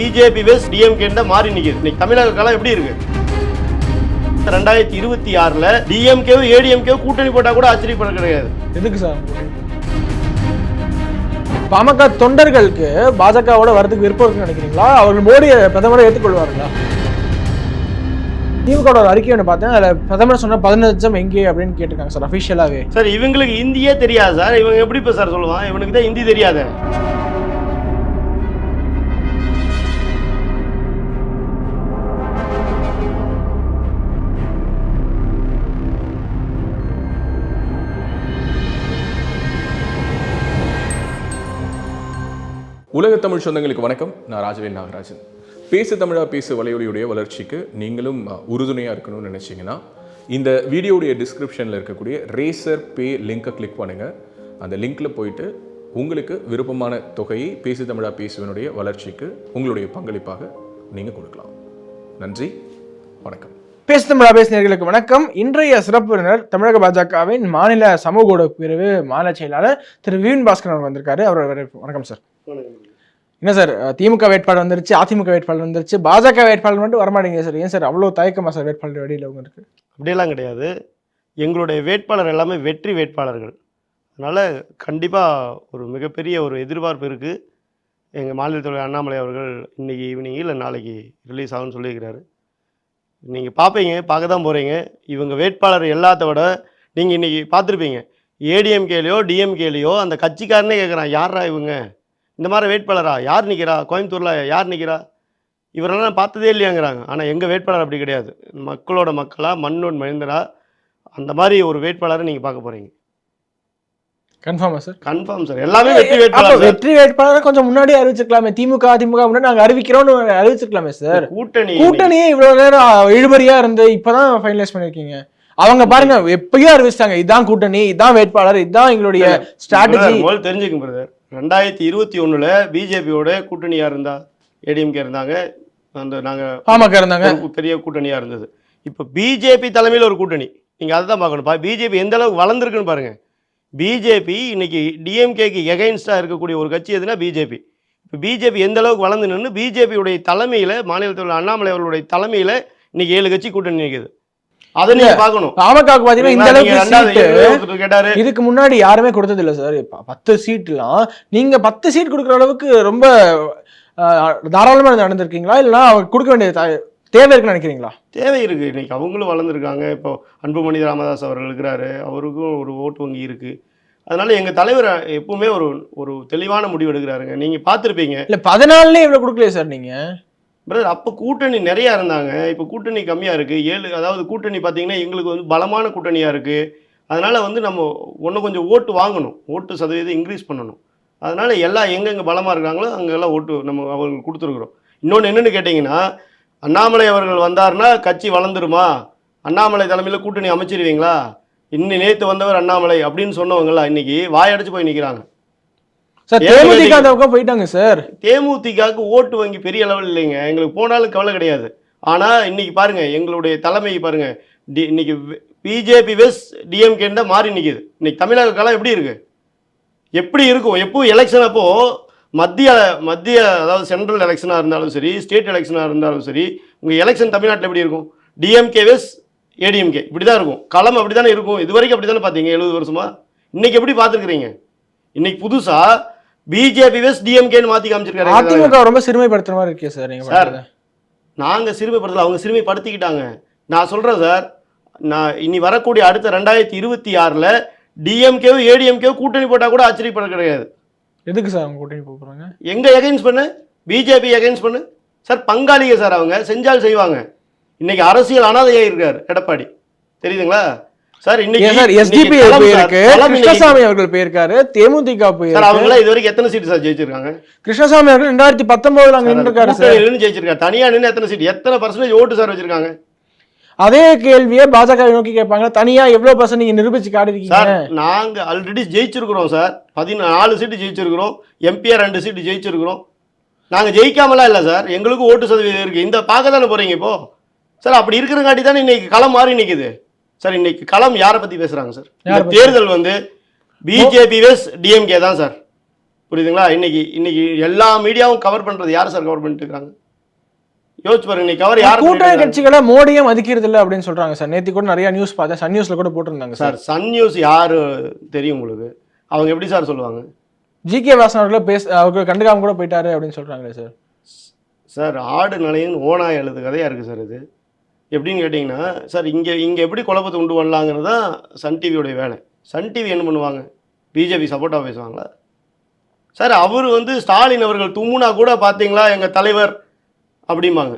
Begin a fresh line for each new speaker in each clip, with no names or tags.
BJP vs DMK மாறி நிக்குது. இன்னைக்கு தமிழக காலம் எப்படி இருக்கு? ரெண்டாயிரத்தி இருபத்தி ஆறுல டிஎம்கேவும் ஏடிஎம்கேவும் கூட்டணி போட்டா கூட ஆச்சரியப்பட கிடையாது.
எதுக்கு சார்? பாமக தொண்டர்களுக்கு பாஜகவோட வரதுக்கு விருப்பம் நினைக்கிறீங்களா? அவர்கள் மோடியை பிரதமரை ஏற்றுக்கொள்வார்களா? திமுக ஒரு அறிக்கை ஒன்று பார்த்தேன். அதில் பிரதமர் சொன்ன பதினஞ்சு லட்சம் எங்கே அப்படின்னு கேட்டிருக்காங்க சார் அஃபிஷியலாகவே
சார் இவங்களுக்கு இந்தியே தெரியாது சார். இவங்க எப்படி இப்ப சார் சொல்லுவான்? இவனுக்கு தான் ஹிந்தி தெரியாது.
உலக தமிழ் சொந்தங்களுக்கு வணக்கம். நான் ராஜவேல் நாகராஜன். பேசு தமிழா பேசு வலையொலியுடைய வளர்ச்சிக்கு நீங்களும் உறுதுணையாக இருக்கணும்னு நினச்சிங்கன்னா இந்த வீடியோடைய டிஸ்கிரிப்ஷனில் இருக்கக்கூடிய ரேசர் பே லிங்க்கை கிளிக் பண்ணுங்கள் அந்த லிங்க்கில் போயிட்டு உங்களுக்கு விருப்பமான தொகையை பேசு தமிழா பேசுவனுடைய வளர்ச்சிக்கு உங்களுடைய பங்களிப்பாக நீங்கள் கொடுக்கலாம். நன்றி. வணக்கம்.
பேசு தமிழா பேசினர்களுக்கு வணக்கம். இன்றைய சிறப்பினர் தமிழக பாஜகவின் மாநில சமூக ஊடக பிரிவு மாநில செயலாளர் திரு வீண் பாஸ்கர் அவர் வந்திருக்காரு. அவர் வணக்கம் சார். என்ன சார் திமுக வேட்பாளர் வந்துருச்சு அதிமுக வேட்பாளர் வந்துருச்சு பாஜக வேட்பாளர் மட்டும் வரமாட்டேங்க சார். ஏன் சார் அவ்வளோ தயக்கமா சார் வேட்பாளர் வெளியில் உங்களுக்கு
அப்படியெல்லாம் கிடையாது. எங்களுடைய வேட்பாளர் எல்லாமே வெற்றி வேட்பாளர்கள். அதனால் கண்டிப்பாக ஒரு மிகப்பெரிய ஒரு எதிர்பார்ப்பு இருக்குது எங்கள் மாநில அண்ணாமலை அவர்கள் இன்றைக்கி ஈவினிங் இல்லை நாளைக்கு ரிலீஸ் ஆகும்னு சொல்லியிருக்கிறாரு. நீங்கள் பார்ப்பீங்க பார்க்க தான் போகிறீங்க இவங்க வேட்பாளர் எல்லாத்த விட நீங்கள் இன்றைக்கி பார்த்துருப்பீங்க. ஏடிஎம்கேலையோ டிஎம்கேலையோ அந்த கட்சிக்காரனே கேட்குறான் யாரா இவங்க? இந்த மாதிரி வேட்பாளரா? யார் நிற்கிறா கோயம்புத்தூரில் யார் நிற்கிறா இவரெல்லாம் நான் பார்த்ததே இல்லையாங்கிறாங்க. ஆனால் எங்கள் வேட்பாளர் அப்படி கிடையாது. மக்களோட மக்களா மண்ணோட மனிதரா அந்த மாதிரி ஒரு வேட்பாளரை நீங்கள் பார்க்க போகிறீங்க
கன்ஃபார்மா சார்
கன்ஃபார்ம் சார் எல்லாமே வெற்றி
அப்ப
வேட்பாளர்.
வெற்றி வேட்பாளரை கொஞ்சம் முன்னாடியே அறிவிச்சிருக்கலாமே. திமுக அதிமுக முன்னாடி நாங்க அறிவிக்கிறோம்னு அறிவிச்சிருக்கலாமே சார்
கூட்டணி
கூட்டணியே இவ்வளவு நேரம் இழுபறியா இருந்து இப்பதான் ஃபைனலைஸ் பண்ணிருக்கீங்க. அவங்க பாருங்க எப்பயோ அறிவிச்சிட்டாங்க இதான் கூட்டணி இதான் வேட்பாளர் இதான் எங்களுடைய ஸ்ட்ராட்டஜி
தெரிஞ்சுக்கங்க பிரதர் ரெண்டாயிரத்தி இருபத்தி ஒண்ணுல பிஜேபியோட கூட்டணியா இருந்தா ஏடிஎம்கே இருந்தாங்க. அந்த நாங்க
பாமக இருந்தாங்க.
பெரிய கூட்டணியா இருந்தது. இப்போ பிஜேபி தலைமையில் ஒரு கூட்டணி. நீங்க அதை தான் பார்க்கணும். பிஜேபி எந்த அளவுக்கு வளர்ந்துருக்குன்னு பாருங்க. பிஜேபி இன்னைக்கு டிஎம்கேக்கு எகைன்ஸ்டா இருக்கக்கூடிய ஒரு கட்சி எதுனா பிஜேபி. இப்போ பிஜேபி எந்த அளவுக்கு வளர்ந்து நின்று பிஜேபியுடைய தலைமையில மாநில தலைவர் அண்ணாமலை அவர்களுடைய தலைமையில இன்னைக்கு ஏழு கட்சி கூட்டணி நிற்குது அதை நீங்க பார்க்கணும்.
பாமகவுக்கு பாத்தீங்கன்னா இந்த அளவுக்கு
கேட்டாரு.
இதுக்கு முன்னாடி யாருமே கொடுத்தது இல்ல சார் பத்து சீட்லாம் நீங்க பத்து சீட் கொடுக்குற அளவுக்கு ரொம்ப தாராளமா நடந்திருக்கீங்களா? இல்லைன்னா அவர் கொடுக்க வேண்டிய தேவை இருக்குன்னு நினைக்கிறீங்களா?
தேவை இருக்கு. இன்னைக்கு அவங்களும் வளர்ந்துருக்காங்க. இப்போ அன்புமணி ராமதாஸ் அவர்கள் இருக்கிறாரு. அவருக்கும் ஒரு ஓட்டு வங்கி இருக்கு. அதனால எங்க தலைவர் எப்பவுமே ஒரு ஒரு தெளிவான முடிவு எடுக்கிறாருங்க. நீங்க பார்த்துருப்பீங்க.
இல்ல பதினாலுல இவ்வளவு கொடுக்கலையே சார் நீங்க?
பிரதர் அப்போ கூட்டணி நிறையா இருந்தாங்க. இப்போ கூட்டணி கம்மியாக இருக்குது ஏழு அதாவது கூட்டணி பார்த்தீங்கன்னா எங்களுக்கு வந்து பலமான கூட்டணியாக இருக்குது அதனால் வந்து நம்ம ஒன்று கொஞ்சம் ஓட்டு வாங்கணும். ஓட்டு சதவீதம் இன்க்ரீஸ் பண்ணணும். அதனால் எல்லாம் எங்கெங்கே பலமாக இருக்காங்களோ அங்கெல்லாம் ஓட்டு நம்ம அவங்களுக்கு கொடுத்துருக்குறோம். இன்னொன்று என்னென்னு கேட்டிங்கன்னா அண்ணாமலை அவர்கள் வந்தாருன்னா கட்சி வளர்ந்துருமா? அண்ணாமலை தலைமையில் கூட்டணி அமைச்சிருவீங்களா? இன்னி நேற்று வந்தவர் அண்ணாமலை அப்படின்னு சொன்னவங்களா இன்றைக்கி வாயடைச்சு போய் நிற்கிறாங்க
சார் தேமுதிக பக்கம் போயிட்டாங்க சார்.
தேமுதிகவுக்கு ஓட்டு வங்கி பெரிய அளவில் இல்லைங்க. எங்களுக்கு போனாலும் கவலை கிடையாது. ஆனால் இன்னைக்கு பாருங்க எங்களுடைய தலைமை பாருங்க. டி இன்னைக்கு பிஜேபி வெஸ் டிஎம்கேண்டா மாறி நிற்கிது இன்னைக்கு தமிழக காலம் எப்படி இருக்கு? எப்படி இருக்கும்? எப்போ எலெக்ஷன் அப்போ மத்திய மத்திய அதாவது சென்ட்ரல் எலெக்ஷனாக இருந்தாலும் சரி ஸ்டேட் எலெக்ஷனாக இருந்தாலும் சரி உங்கள் எலெக்ஷன் தமிழ்நாட்டில் எப்படி இருக்கும்? டிஎம்கே வெஸ் ஏடிஎம்கே இப்படி தான் இருக்கும். களம் அப்படி தானே இருக்கும். இது வரைக்கும் அப்படி தானே பார்த்தீங்க எழுபது வருஷமா? இன்னைக்கு எப்படி பார்த்துருக்குறீங்க? இன்னைக்கு புதுசாக பிஜேபி வெஸ் டிஎம்கேன்னு மாற்றி காமிச்சிருக்காரு
அதிமுக ரொம்ப சிறுமைப்படுத்துற மாதிரி இருக்கே சார் நீங்க
சார். நாங்கள் சிறுமைப்படுத்தல அவங்க சிறுமைப்படுத்திக்கிட்டாங்க. நான் சொல்கிறேன் சார் நான் இனி வரக்கூடிய அடுத்த ரெண்டாயிரத்தி இருபத்தி ஆறில் டிஎம்கேவும் ஏடிஎம்கேவும் கூட்டணி போட்டால் கூட ஆச்சரியப்பட கிடையாது.
எதுக்கு சார் அவங்க கூட்டணி போறாங்க?
எங்கே எகைன்ஸ் பண்ணு? பிஜேபி எகைன்ஸ் பண்ணு? சார் பங்காளிக சார் அவங்க செஞ்சால் செய்வாங்க. இன்னைக்கு அரசியல் அனாதையாக இருக்கார் எடப்பாடி. தெரியுதுங்களா? சார் இன்னைக்கு
சார் எஸ்டிபி போயிருக்கு. கிருஷ்ணசாமி அவர்கள் போயிருக்காரு தேமுதிக போயிருக்கு
அவங்களாம் இது வரைக்கும் எத்தனை சீட்டு சார் ஜெயிச்சிருக்காங்க?
கிருஷ்ணசாமி அவர்கள் ரெண்டாயிரத்தி பப்பொன்பதுல அங்க நின்றுருக்காரு சார்.
ஜெயிச்சிருக்காங்க தனியா நின்று எத்தனை சீட் எத்தனை பர்சன்டேஜ் ஓட்டு சார் வச்சிருக்காங்க?
அதே கேள்வியை பாஜக நோக்கி கேட்பாங்க. தனியா எவ்வளவு பர்சன்ட் நீங்க நிரூபிச்சு காட்டிருக்கீங்க
நாங்க ஆல்ரெடி ஜெயிச்சிருக்கிறோம் சார். பதினாலு சீட்டு ஜெயிச்சிருக்கிறோம். எம்பிஆர் ரெண்டு சீட்டு ஜெயிச்சிருக்கிறோம். நாங்க ஜெயிக்காமலாம் இல்லை சார். எங்களுக்கு ஓட்டு சதவீதம் இருக்கு. இந்த பார்க்க தானே போறீங்க இப்போ? சார் அப்படி இருக்கிறங்காட்டி தானே இன்னைக்கு களம் மாறி நிக்குது. சார் இன்னைக்கு களம் யாரை பத்தி பேசுறாங்க சார்? இந்த? தேர்தல் வந்து பிஜேபி வெஸ் டிஎம்கே தான் சார். புரியுதுங்களா? இன்னைக்கு இன்னைக்கு எல்லா மீடியாவும் கவர் பண்றது யார் சார் கவர் பண்ணிட்டு இருக்காங்க? யோசிச்சு பாருங்க இன்னைக்கு கவர் யார்
கூட்டணி? கட்சிகளை மோடியே மதிக்கிறது இல்ல அப்படின்னு சொல்றாங்க சார். நேத்தி கூட நிறைய நியூஸ் பார்த்தேன் சன் நியூஸ்ல கூட போட்டிருந்தாங்க சார்.
சன் நியூஸ் யாரு தெரியும் உங்களுக்கு? அவங்க எப்படி சார் சொல்லுவாங்க?
ஜி கே வாசன் அவர்களே பேச அவர்கள் கண்டுக்காம கூட போயிட்டாரு அப்படின்னு சொல்றாங்களே சார்.
சார் ஆடு நலையும் ஓனாய் எழுது கதையாக இருக்குது சார் இது. எப்படின்னு கேட்டிங்கன்னா சார் இங்கே இங்கே எப்படி குழப்பத்தை உண்டு பண்ணலாங்கிறது தான் சன் டிவியோடைய வேலை. சன் டிவி என்ன பண்ணுவாங்க? பிஜேபி சப்போர்ட்டாக பேசுவாங்களா சார் அவர் வந்து ஸ்டாலின் அவர்கள் தும்முனா கூட பார்த்தீங்களா எங்கள் தலைவர் அப்படிம்பாங்க.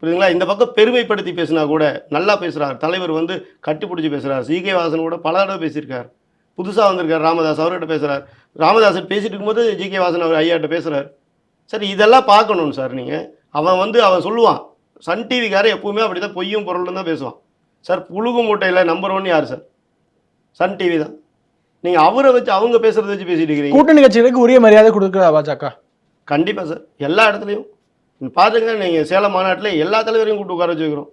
புரியுதுங்களா? இந்த பக்கம் பெருமைப்படுத்தி பேசினா கூட நல்லா பேசுகிறார் தலைவர் வந்து கட்டிப்பிடிச்சி பேசுகிறார் சிகே வாசன் கூட பல தடவை பேசியிருக்கார். புதுசாக வந்திருக்கார் ராமதாஸ் அவர்கிட்ட பேசுகிறார் ராமதாஸ் பேசிட்டு இருக்கும்போது ஜிகே வாசன் அவர் ஐயாட்ட பேசுகிறார் சார் இதெல்லாம் பார்க்கணும் சார் நீங்கள் அவன் வந்து அவன் சொல்லுவான். சன் டிவிக்காரன் எப்பவுமே அப்படி தான் பொய்யும் பொருளும் தான் பேசுவான். சார் புழுகு மூட்டையில் நம்பர் ஒன் யார் சார்? சன் டிவி தான். நீங்கள் அவரை வச்சு அவங்க பேசுகிறத வச்சு பேசிட்டு இருக்கிறீங்க.
கூட்டணி கட்சிகளுக்கு உரிய மரியாதை கொடுக்குறா பாஜக.
கண்டிப்பாக சார். எல்லா இடத்துலையும். பார்த்துங்க நீங்கள் சேலம் மாநாட்டில் எல்லா தலைவரையும் கூப்பிட்டு உட்கார வச்சுக்கிறோம்.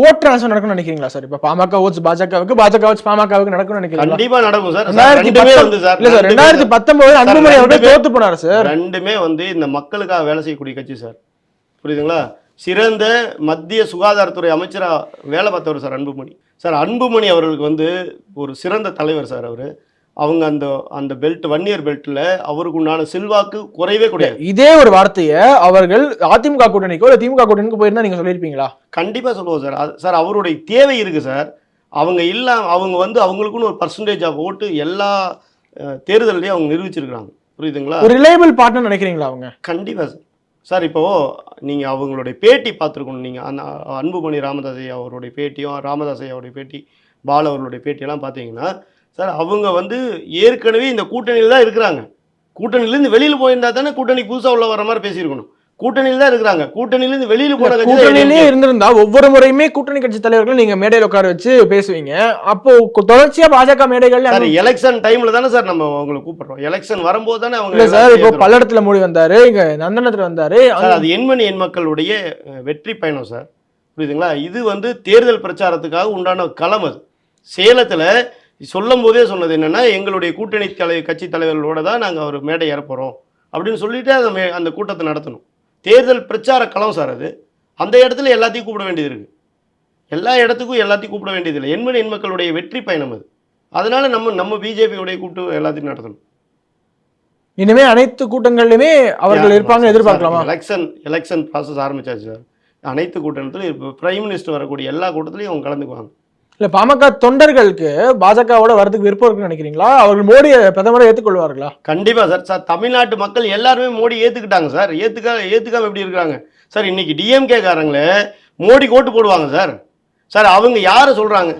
ஓட் ட்ரான்ஸ்ஃபர் நடக்கும்னு நினைக்கிறீங்களா சார்? இப்ப பாமக ஓட்ஸ் பாஜகவுக்கு பாஜக ஓட்ஸ் பாமகவுக்கு நடக்கும்னு நினைக்கிறீங்களா?
கண்டிப்பாக நடக்கும் சார்.
ரெண்டாயிரத்தி
வந்து சார்
இல்ல சார் ரெண்டாயிரத்தி பத்தொன்பது அன்புமணி அவர்கள் தோத்து போனாரு சார்.
ரெண்டுமே வந்து இந்த மக்களுக்காக வேலை செய்யக்கூடிய கட்சி சார். புரியுதுங்களா? சிறந்த மத்திய சுகாதாரத்துறை அமைச்சரா வேலை பார்த்தவர் சார் அன்புமணி. சார் அன்புமணி அவர்களுக்கு வந்து ஒரு சிறந்த தலைவர் சார் அவர். அவங்க அந்த அந்த பெல்ட் வன்னியர் பெல்ட்டில் அவருக்கு உண்டான செல்வாக்கு குறைவே கிடையாது
இதே ஒரு வார்த்தையை அவர்கள் அதிமுக கூட்டணிக்கோ இல்ல திமுக கூட்டணிக்கோ போயிருந்தா நீங்க சொல்லியிருப்பீங்களா?
கண்டிப்பாக சொல்லுவோம் சார். சார் அவருடைய தேவை இருக்குது சார். அவங்க இல்லாம அவங்க வந்து அவங்களுக்குன்னு ஒரு பர்சன்டேஜ் ஆஃப் ஓட்டு எல்லா அஹ், தேர்தல்லையும் அவங்க நிரூபிச்சிருக்கிறாங்க. புரியுதுங்களா?
ஒரு ரிலையபிள் பார்ட்னர் நினைக்கிறீங்களா அவங்க?
கண்டிப்பாக சார். சார் இப்போ நீங்கள் அவங்களுடைய பேட்டி பார்த்துருக்கணும். நீங்கள் அந்த அன்புமணி ராமதாஸ் ஐயா அவருடைய பேட்டியும் ராமதாஸ் ஐயா அவருடைய பேட்டி பால் அவர்களுடைய பேட்டியெல்லாம் பார்த்தீங்கன்னா சார் அவங்க வந்து ஏற்கனவே இந்த கூட்டணியில் தான் இருக்கிறாங்க. கூட்டணியிலேருந்து வெளியில் போயிருந்தா தானே கூட்டணி புதுசாக உள்ள வர மாதிரி பேசியிருக்கணும். கூட்டணியில் தான் இருக்கிறாங்க. கூட்டணியிலேருந்து வெளியில் போன
கூட்டணியிலே
ADMK.
இருந்திருந்தா ஒவ்வொரு முறையுமே கூட்டணி கட்சி தலைவர்கள் நீங்க மேடையில உட்கார வச்சு பேசுவீங்க. அப்போ தொடர்ச்சியா பாஜக மேடைகள்ல
சார் எலெக்ஷன் டைமில் தானே சார் நம்ம அவங்களை கூப்பிடுறோம். எலெக்ஷன் வரும்போது தானே அவங்க
சார் இப்போ. பல்லடத்துல மோடி வந்தாரு இங்க நந்தனத்துல வந்தாரு
அது எண்மணி எண் மக்களுடைய வெற்றி பயணம் சார். புரியுதுங்களா? இது வந்து தேர்தல் பிரச்சாரத்துக்காக உண்டான களம் அது. சேலத்தில் சொல்லும் போதே சொன்னது என்னன்னா எங்களுடைய கூட்டணி தலை கட்சி தலைவர்களோட தான் நாங்கள் ஒரு மேடை ஏற போகிறோம் அப்படின்னு சொல்லிட்டு அந்த அந்த கூட்டத்தை நடத்தணும். தேர்தல் பிரச்சார களம் சார் அது. அந்த இடத்துல எல்லாத்தையும் கூப்பிட வேண்டியது இருக்கு. எல்லா இடத்துக்கும் எல்லாத்தையும் கூப்பிட வேண்டியது இல்லை. எண்மணி எண் மக்களுடைய வெற்றி பயணம் அது. அதனால நம்ம நம்ம பிஜேபியோடைய கூப்பிட்டு எல்லாத்தையும் நடத்தணும்.
இனிமே அனைத்து கூட்டங்கள்லயுமே அவர்கள் இருப்பாங்க எதிர்பார்க்கலாமா?
எலெக்ஷன் எலெக்ஷன் ப்ராசஸ் ஆரம்பிச்சாச்சு சார். அனைத்து கூட்டத்திலும் இப்போ பிரைம் மினிஸ்டர் வரக்கூடிய எல்லா கூட்டத்திலையும் அவங்க கலந்துக்குவாங்க.
இல்ல பாமக தொண்டர்களுக்கு பாஜகவோட வரதுக்கு விருப்பம் இருக்குன்னு நினைக்கிறீங்களா? அவர்கள் மோடியை பிரதமரை ஏற்றுக்கொள்வார்களா
கண்டிப்பா சார். சார் தமிழ்நாட்டு மக்கள் எல்லாருமே மோடி ஏத்துக்கிட்டாங்க சார். ஏத்துக்கா ஏத்துக்காம எப்படி இருக்காங்க? சார் இன்னைக்கு டிஎம்கே காரங்களே மோடி ஓட்டு போடுவாங்க சார். சார் அவங்க யாரை சொல்றாங்க?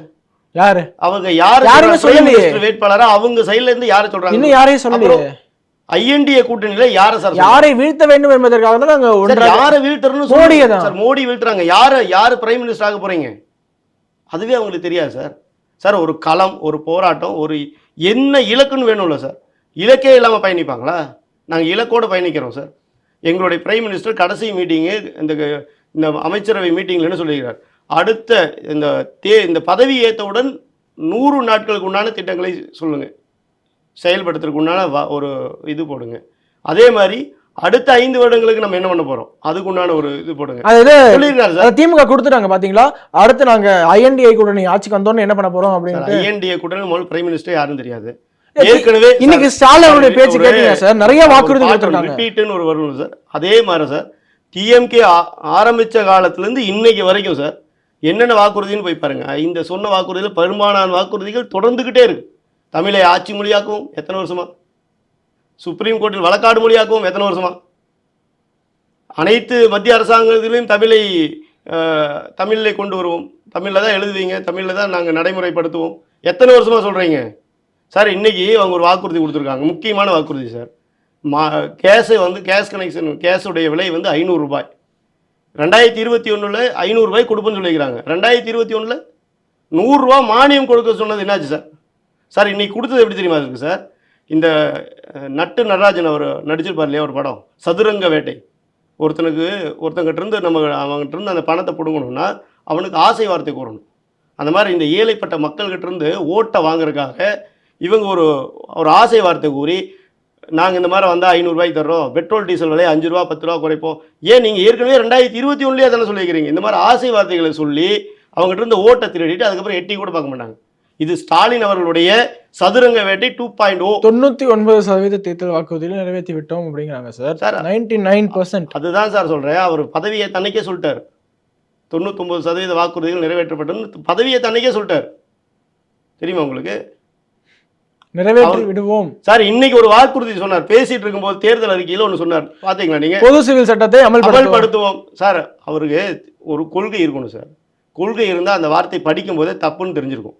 யாரு?
அவங்க யாரு
யாருமே சொல்லலையே.
Minister வேட்பாளரா அவங்க சைடுல இருந்து யாரை சொல்றாங்க?
இன்னும் யாரையும் சொல்லலையே.
ஐஎன்டிஏ கூட்டணியில யாரை சார்?
யாரை வீழ்த்த வேண்டும் என்பதற்காக தான் ஒன்றாக
யாரை வீழ்த்தறன்னு
மோடியை தான்.
சார் மோடி வீழ்த்துறாங்க. யாரை யாரு பிரைம் மினிஸ்டர் ஆக போறீங்க? அதுவே அவங்களுக்கு தெரியாது சார். சார் ஒரு களம் ஒரு போராட்டம் ஒரு என்ன இலக்குன்னு வேணும்ல சார். இலக்கே இல்லாமல் பயணிப்பாங்களா? நாங்கள் இலக்கோடு பயணிக்கிறோம் சார். எங்களுடைய பிரைம் மினிஸ்டர் கடைசி மீட்டிங்கு இந்த க- இந்த அமைச்சரவை மீட்டிங்கில் என்ன சொல்லியிருக்கிறார் அடுத்த இந்த தே இந்த பதவி ஏற்றவுடன் நூறு நாட்களுக்கு உண்டான திட்டங்களை சொல்லுங்கள் செயல்படுத்துறதுக்கு உண்டான வ- ஒரு இது போடுங்க. அதே மாதிரி அடுத்த ஐந்து வருடங்களுக்கு நம்ம என்ன பண்ண போகிறோம் அதுக்கு உண்டான ஒரு இது போடுங்க.
அது திமுக கொடுத்துட்டாங்க பாத்தீங்களா? அடுத்து நாங்க ஐஎன்டிஐ கூட்டணி ஆட்சிக்கு வந்தோன்னு என்ன பண்ண போறோம்
சார்
அப்படின்ட்டு.
ஐஎன்டிஏ கூட்டணி முதல் பிரைம் மினிஸ்டர் யாரும் தெரியாது. ஏற்கனவே
இன்னைக்கு ஸ்டாலின் அவருடைய பேச்சு கேட்டீங்க சார்? நிறைய வாக்குறுதி கொடுத்துருக்காங்க
ரிப்பீட்னு ஒரு வரும் சார். அதே மாதிரி சார் டிஎம்கே ஆரம்பிச்ச காலத்துல இருந்து இன்னைக்கு வரைக்கும் சார் என்னென்ன வாக்குறுதின்னு போய் பாருங்க. இந்த சொன்ன வாக்குறுதியில் பெரும்பாலான வாக்குறுதிகள் தொடர்ந்துகிட்டே இருக்கு. தமிழை ஆட்சி மொழியாக்கவும் எத்தனை வருஷமா? சுப்ரீம் கோர்ட்டில் வழக்காடு மொழியாக்கவும் எத்தனை வருஷமா? அனைத்து மத்திய அரசாங்கத்திலையும் தமிழை தமிழில் கொண்டு வருவோம். தமிழில் தான் எழுதுவீங்க தமிழில் தான் நாங்கள் நடைமுறைப்படுத்துவோம். எத்தனை வருஷமாக சொல்கிறீங்க சார் இன்றைக்கி அவங்க ஒரு வாக்குறுதி கொடுத்துருக்காங்க. முக்கியமான வாக்குறுதி சார். மா கேஸை வந்து கேஸ் கனெக்ஷன் கேஸுடைய விலை வந்து ஐநூறுரூபாய் ரெண்டாயிரத்தி இருபத்தி ஒன்றில் ஐநூறுரூபாய் கொடுப்புன்னு சொல்லிக்கிறாங்க. ரெண்டாயிரத்தி இருபத்தி ஒன்றில் நூறுரூவா மானியம் கொடுக்க சொன்னது என்னாச்சு சார்? சார் இன்றைக்கி கொடுத்தது எப்படி தெரியுமா இருக்கு சார்? இந்த நட்டு நடராஜன் அவர் நடிச்சிருப்பார் இல்லையா ஒரு படம்? சதுரங்க வேட்டை. ஒருத்தனுக்கு ஒருத்தங்கிட்ட இருந்து நம்ம அவங்ககிட்ட இருந்து அந்த பணத்தை பிடுங்கணும்னா அவனுக்கு ஆசை வார்த்தை கூறணும். அந்த மாதிரி இந்த ஏழைப்பட்ட மக்கள்கிட்ட இருந்து ஓட்டை வாங்குறதுக்காக இவங்க ஒரு ஒரு ஆசை வார்த்தை கூறி நாங்கள் இந்த மாதிரி வந்தால் ஐநூறுரூவாய்க்கு தர்றோம் பெட்ரோல் டீசல் விலையை அஞ்சு ரூபா பத்து ரூபா குறைப்போம். ஏன் நீங்கள் ஏற்கனவே ரெண்டாயிரத்தி இருபத்தி ஒன்றுலேயே தானே சொல்லிக்கிறீங்க இந்த மாதிரி ஆசை வார்த்தைகளை சொல்லி அவங்ககிட்ட இருந்து ஓட்டை திருடிட்டு அதுக்கப்புறம் எட்டி கூட பார்க்க மாட்டாங்க. இது ஸ்டாலின் அவர்களுடைய சதுரங்க வேட்டை டூ பாயிண்ட் ஓ
தொண்ணூத்தி ஒன்பது சதவீத தேர்தல் வாக்குறுதியில் நிறைவேற்றி விட்டோம் அப்படிங்கிறாங்க sir.
Sir
ninety nine percent
அதுதான் சார் சொல்கிறேன் அவர் பதவியை தன்னைக்கே சொல்லிட்டார். தொண்ணூத்தொம்பது சதவீத வாக்குறுதிகள் நிறைவேற்றப்பட்டதுன்னு பதவியை தன்னைக்கே சொல்லிட்டார். தெரியுமா உங்களுக்கு?
நிறைவேற்றி விடுவோம்.
சார் இன்னைக்கு ஒரு வாக்குறுதி சொன்னார். பேசிட்டு இருக்கும்போது தேர்தல் அறிக்கையில் ஒன்று சொன்னார். பார்த்தீங்களா நீங்கள்
பொது சிவில் சட்டத்தை அமல்படுத்துவோம்.
சார் அவருக்கு ஒரு கொள்கை இருக்கணும் சார். கொள்கை இருந்தால் அந்த வார்த்தை படிக்கும்போதே தப்புன்னு தெரிஞ்சிருக்கும்.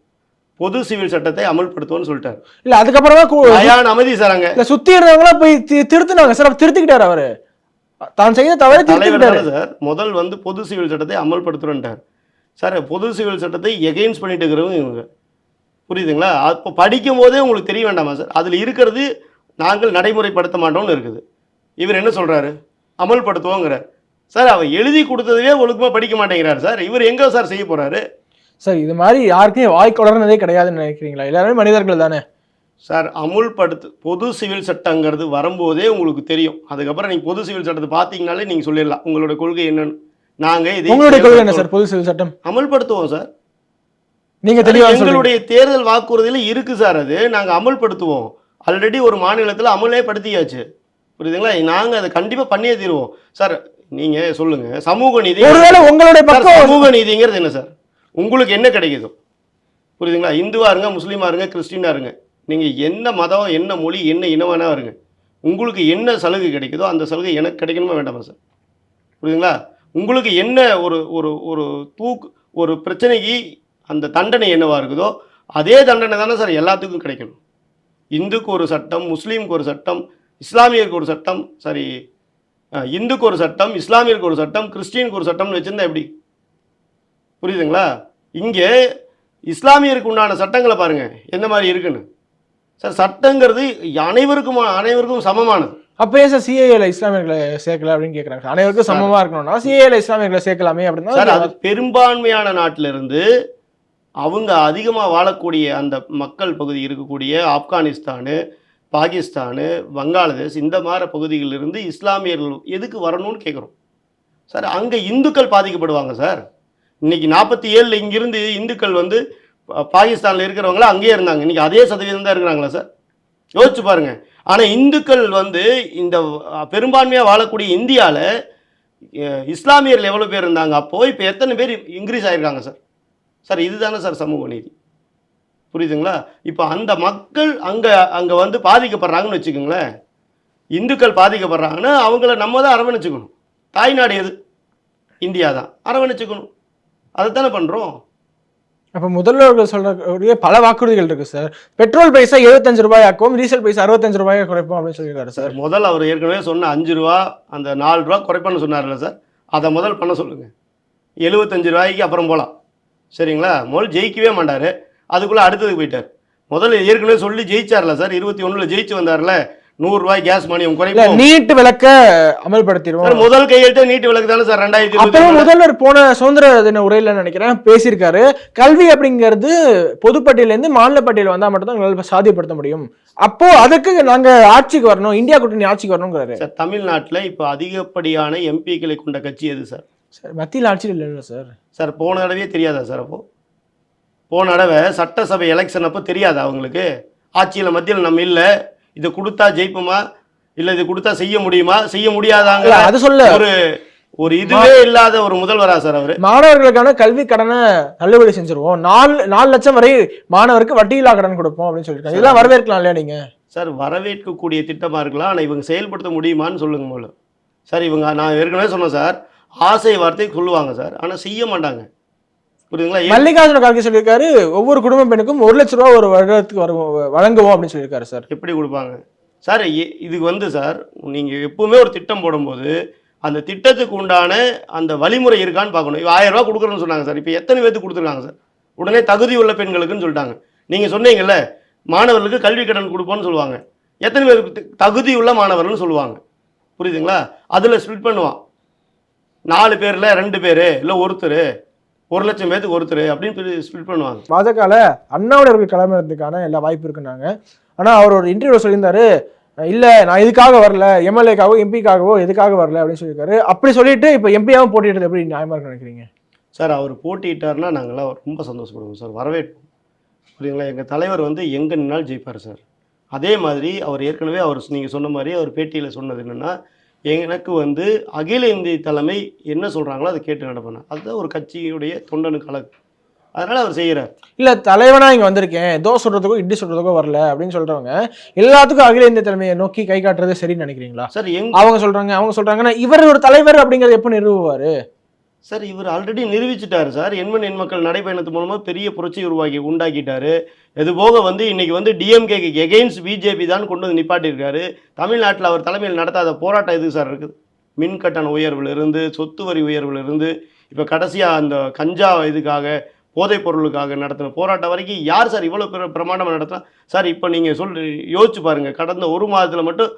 பொது சிவில் சட்டத்தை அமல்படுத்துவோம்னு சொல்லிட்டார்.
இல்ல அதுக்கப்புறமா
அமைதி சார் அங்க
இல்ல சுத்தி இருந்தவங்களாம் போய் திருத்துனாங்க. சார் திருத்திக்கிட்டாரு அவரு. தான் செய்த தவறை
தலைவர்
திருத்திக்கிட்டாரு.
சார்? முதல் வந்து பொது சிவில் சட்டத்தை அமல்படுத்துறோன்ட்டார். சார் பொது சிவில் சட்டத்தை எகெயின்ஸ்ட் பண்ணிட்டு இருக்கிறவங்க இவங்க. புரியுதுங்களா? அப்போ படிக்கும் போதே உங்களுக்கு தெரிய வேண்டாமா சார்? அதில் இருக்கிறது நாங்கள் நடைமுறைப்படுத்த மாட்டோம்னு இருக்குது. இவர் என்ன சொல்றாரு? அமல்படுத்துவோங்கிறார். சார் அவர் எழுதி கொடுத்ததுவே ஒழுக்கமாக படிக்க மாட்டேங்கிறார் சார். இவர் எங்கே சார் செய்ய போறாரு?
சார் இது மாதிரி யாருக்கும் வாய்க்கு வளர்னதே கிடையாதுன்னு நினைக்கிறீங்களா? எல்லாருமே மனிதர்கள் தானே?
சார் அமுல்படுத்து பொது சிவில் சட்டங்கிறது வரும்போதே உங்களுக்கு தெரியும். அதுக்கப்புறம் நீங்கள் பொது சிவில் சட்டத்தை பார்த்தீங்கனாலே நீங்கள் சொல்லிடலாம். உங்களோட கொள்கை என்னன்னு. நாங்கள் இதை
உங்களுடைய கொள்கை என்ன சார் பொது சிவில் சட்டம்?
அமல்படுத்துவோம் சார்.
நீங்க
அது
தெளிவா சொல்லுங்க.
எங்களுடைய தேர்தல் வாக்குறுதியில் இருக்கு சார் அது. நாங்கள் அமல்படுத்துவோம். ஆல்ரெடி ஒரு மாநிலத்தில் அமலே படுத்தியாச்சு. புரியுதுங்களா? நாங்கள் அதை கண்டிப்பாக பண்ணியே தீருவோம். சார் நீங்கள் சொல்லுங்க. சமூக நீதி
ஒருவேளை உங்களுடைய
சமூக நீதிங்கிறது என்ன சார்? உங்களுக்கு என்ன கிடைக்குதோ? புரியுதுங்களா? இந்துவாக இருங்க முஸ்லீமாக இருங்க கிறிஸ்டினாக இருங்க. நீங்கள் என்ன மதம் என்ன மொழி என்ன இனவானா இருங்க. உங்களுக்கு என்ன சலுகை கிடைக்குதோ அந்த சலுகை எனக்கு கிடைக்கணுமா வேண்டாமா சார்? புரியுதுங்களா? உங்களுக்கு என்ன ஒரு ஒரு ஒரு தூக்கு ஒரு பிரச்சனைக்கு அந்த தண்டனை என்னவாக இருக்குதோ அதே தண்டனை தானே சார் எல்லாத்துக்கும் கிடைக்கணும். இந்துக்கு ஒரு சட்டம் முஸ்லீமுக்கு ஒரு சட்டம் இஸ்லாமியருக்கு ஒரு சட்டம் சாரி இந்துக்கு ஒரு சட்டம் இஸ்லாமியருக்கு ஒரு சட்டம் கிறிஸ்டியனுக்கு ஒரு சட்டம்னு வச்சுருந்தா எப்படி? புரியுதுங்களா? இங்கே இஸ்லாமியருக்கு உண்டான சட்டங்களை பாருங்க. என்ன மாதிரி இருக்குன்னு? சார் சட்டங்கிறது அனைவருக்கும் அனைவருக்கும் சமமானது.
அப்ப ஏன் சார் சிஏஏல இஸ்லாமியர்களை சேர்க்கல அப்படின்னு கேக்குறாங்க அனைவருக்கும் சமமா இருக்கணும்னா சிஏஏல இஸ்லாமியர்களை சேர்க்கலாமே
சார்
அப்படின்னா
அது பெரும்பான்மையான நாட்டிலிருந்து அவங்க அதிகமாக வாழக்கூடிய அந்த மக்கள் பகுதி இருக்கக்கூடிய ஆப்கானிஸ்தானு பாகிஸ்தானு வங்காளதேஷ் இந்த மாதிரி பகுதிகளிலிருந்து இஸ்லாமியர்கள் எதுக்கு வரணும்னு கேட்குறோம் சார் அங்கே இந்துக்கள் பாதிக்கப்படுவாங்க சார். இன்னைக்கு நாற்பத்தி ஏழில் இங்கிருந்து இந்துக்கள் வந்து பா- பாகிஸ்தானில் இருக்கிறவங்களாம் அங்கேயே இருந்தாங்க. இன்னைக்கு அதே சதவீதம் தான் இருக்கிறாங்களா சார்? யோசிச்சு பாருங்க. ஆனால் இந்துக்கள் வந்து இந்த பெரும்பான்மையாக வாழக்கூடிய இந்தியாவில் இஸ்லாமியர்கள் எவ்வளோ பேர் இருந்தாங்க? அப்போ இப்போ எத்தனை பேர் இன்க்ரீஸ் ஆயிருக்காங்க சார்? சார் இதுதானே சார் சமூக நீதி? புரியுதுங்களா? இப்போ அந்த மக்கள் அங்கே அங்கே வந்து பாதிக்கப்படுறாங்கன்னு வச்சுக்கோங்களேன். இந்துக்கள் பாதிக்கப்படுறாங்கன்னா அவங்கள நம்ம தான் அரவணைச்சுக்கணும். தாய்நாடு எது? இந்தியா தான். அரவணைச்சுக்கணும். அதைத்தானே பண்ணுறோம்
அப்ப முதல்வர்கள் சொல்ற பல வாக்குறுதிகள் இருக்கு சார் பெட்ரோல் பைசா எழுபத்தஞ்சு ரூபாய் ஆக்கும் டீசல் பைசா அறுபத்தஞ்சு ரூபாய் குறைப்போம் அப்படின்னு சொல்லியிருக்காரு சார்
சார் முதல் அவர் ஏற்கனவே சொன்ன அஞ்சு ரூபா அந்த நாலு ரூபா குறைப்பேன்னு சொன்னார்ல சார் அதை முதல் பண்ண சொல்லுங்கள் எழுபத்தஞ்சு ரூபாய்க்கு அப்புறம் போகலாம் சரிங்களா? முதல் ஜெயிக்கவே மாட்டார். அதுக்குள்ளே அடுத்ததுக்கு போயிட்டார். முதல்ல ஏற்கனவே சொல்லி ஜெயிச்சார்ல சார் இருபத்தி ஒன்றில் ஜெயிச்சு வந்தார்ல நூறுரூவாய் கேஸ் மானியம்
இல்ல
குறைப்போம்.
நீட் விளக்க அமல்படுத்திடுவோம்.
முதல் கையெழுத்து நீட்டு விளக்கு தானே சார் ரெண்டாயிரத்தி
அப்பவும் முதல்வர் போன சுதந்திர தின உரையில நினைக்கிறேன் பேசியிருக்காரு. கல்வி அப்படிங்கிறது பொதுப்பட்டியல இருந்து மாநில பட்டியல் வந்தா மட்டும் தான் எங்களால் சாத்தியப்படுத்த முடியும். அப்போ அதுக்கு நாங்க ஆட்சிக்கு வரணும் இந்தியா கூட்டணி ஆட்சிக்கு வரணுங்கிறாரு.
சார் தமிழ்நாட்டில் இப்போ அதிகப்படியான எம்பிக்களை கொண்ட கட்சி எது சார்?
சார் மத்தியில் ஆட்சியில் இல்லைல்ல சார்.
சார் போன தடவையே தெரியாதா சார் அப்போ? போன தடவை சட்டசபை எலெக்ஷன் அப்போ தெரியாதா அவங்களுக்கு? ஆட்சியில் மத்தியில் நம்ம இல்லை. இதை கொடுத்தா ஜெயிப்போமா? இல்லை இது கொடுத்தா செய்ய முடியுமா? செய்ய முடியாதாங்க
அது சொல்ல.
ஒரு ஒரு இதுவே இல்லாத ஒரு முதல்வரா சார் அவரு.
மாணவர்களுக்கான கல்வி கடனை தள்ளுபடி செஞ்சிருவோம். நாலு நாலு லட்சம் வரை மாணவருக்கு வட்டியில்லா கடன் கொடுப்போம் அப்படின்னு சொல்லியிருக்காங்க. இதெல்லாம் வரவேற்கலாம் இல்லையா நீங்க?
சார் வரவேற்கக்கூடிய திட்டமாக இருக்கலாம் ஆனால் இவங்க செயல்படுத்த முடியுமான்னு சொல்லுங்க முதல்ல. சார் இவங்க நான் ஏற்கனவே சொன்னேன் சார். ஆசை வார்த்தை சொல்லுவாங்க சார் ஆனால் செய்ய மாட்டாங்க. புரியுதுங்களா?
மல்லிகார்ஜுன கார்கே சொல்லியிருக்காரு ஒவ்வொரு குடும்ப பெண்ணுக்கும் ஒரு லட்ச ரூபா ஒரு வருடத்துக்கு வரும் வழங்குவோம் அப்படின்னு சொல்லியிருக்காரு சார்.
எப்படி கொடுப்பாங்க? சார் இதுக்கு வந்து சார் நீங்கள் எப்பவுமே ஒரு திட்டம் போடும்போது அந்த திட்டத்துக்கு உண்டான அந்த வழிமுறை இருக்கான்னு பார்க்கணும். இப்போ ஆயிரம் ரூபா கொடுக்குறேன்னு சொன்னாங்க சார். இப்போ எத்தனை பேருக்கு கொடுத்துருக்காங்க சார்? உடனே தகுதி உள்ள பெண்களுக்குன்னு சொல்லிட்டாங்க. நீங்கள் சொன்னீங்கல்ல மாணவர்களுக்கு கல்வி கடன் கொடுப்போம்னு சொல்லுவாங்க. எத்தனை பேருக்கு தகுதி உள்ள மாணவர்கள்னு சொல்லுவாங்க. புரியுதுங்களா? அதில் ஸ்ப்ளிட் பண்ணுவான். நாலு பேரில் ரெண்டு பேர் இல்லை ஒருத்தர். ஒரு லட்சம் பேர்த்துக்கு ஒருத்தர் அப்படின்னு ஸ்ப்ளிட் பண்ணுவாங்க.
பாஜகல அண்ணாமலை அவர்கள் கிளம்புறதுக்கான எல்லா வாய்ப்பு இருக்குன்னாங்க. ஆனா அவர் ஒரு இன்டர்வியூ சொல்லியிருந்தாரு இல்ல நான் இதுக்காக வரல எம்எல்ஏக்காகவோ எம்பிக்காகவோ எதுக்காக வரல? அப்படின்னு சொல்லியிருக்காரு. அப்படி சொல்லிட்டு இப்போ எம்பியாவும் போட்டியிட்டது எப்படி நியாயமா இருக்குன்னு நினைக்கிறீங்க?
சார் அவர் போட்டியிட்டார்னா நாங்களாம் ரொம்ப சந்தோஷப்படுவோம் சார் வரவேற்போம். புரியுதுங்களா? எங்கள் தலைவர் வந்து எங்கே நின்னாலும் ஜெயிப்பார் சார். அதே மாதிரி அவர் ஏற்கனவே அவர் நீங்கள் சொன்ன மாதிரி அவர் பேட்டியில் சொன்னது என்னென்னா எனக்கு வந்து அகில இந்திய தலைமை என்ன சொல்கிறாங்களோ அதை கேட்டு நடப்பேன் அதுதான் ஒரு கட்சியுடைய தொண்டனுக்கு அழகு. அதனால் அவர் செய்கிறார்
இல்ல தலைவனா இங்க வந்திருக்கேன். தோசை சொல்றதுக்கோ இட்லி சொல்றதுக்கோ வரல அப்படின்னு சொல்றவங்க எல்லாத்துக்கும் அகில இந்திய தலைமையை நோக்கி கை காட்டுறது சரின்னு நினைக்கிறீங்களா?
சார் எங்
அவங்க சொல்றாங்க அவங்க சொல்றாங்கன்னா இவர் ஒரு தலைவர் அப்படிங்கறது எப்ப நிறுவுவாரு?
சார் இவர் ஆல்ரெடி நிரூபிச்சிட்டார் சார். எண்மண் எண் மக்கள் நடைப்பயணத்து மூலமாக பெரிய புரட்சி உருவாக்கி உண்டாக்கிட்டார். இது போக வந்து இன்னைக்கு வந்து டிஎம்கேக்கு எகெயின்ஸ்ட் பிஜேபி தான் கொண்டு வந்து நிப்பாட்டியிருக்காரு. தமிழ்நாட்டில் அவர் தலைமையில் நடத்தாத போராட்டம் எதுக்கு சார் இருக்குது? மின் கட்டண உயர்விலிருந்து சொத்து வரி உயர்விலிருந்து இப்போ கடைசியாக அந்த கஞ்சா இதுக்காக போதைப் பொருளுக்காக நடத்தின போராட்டம் வரைக்கும் யார் சார் இவ்வளோ பெரிய பிரமாண்டமாக நடத்தினா? சார் இப்போ நீங்கள் சொல் யோசிச்சு பாருங்கள் கடந்த ஒரு மாதத்தில் மட்டும்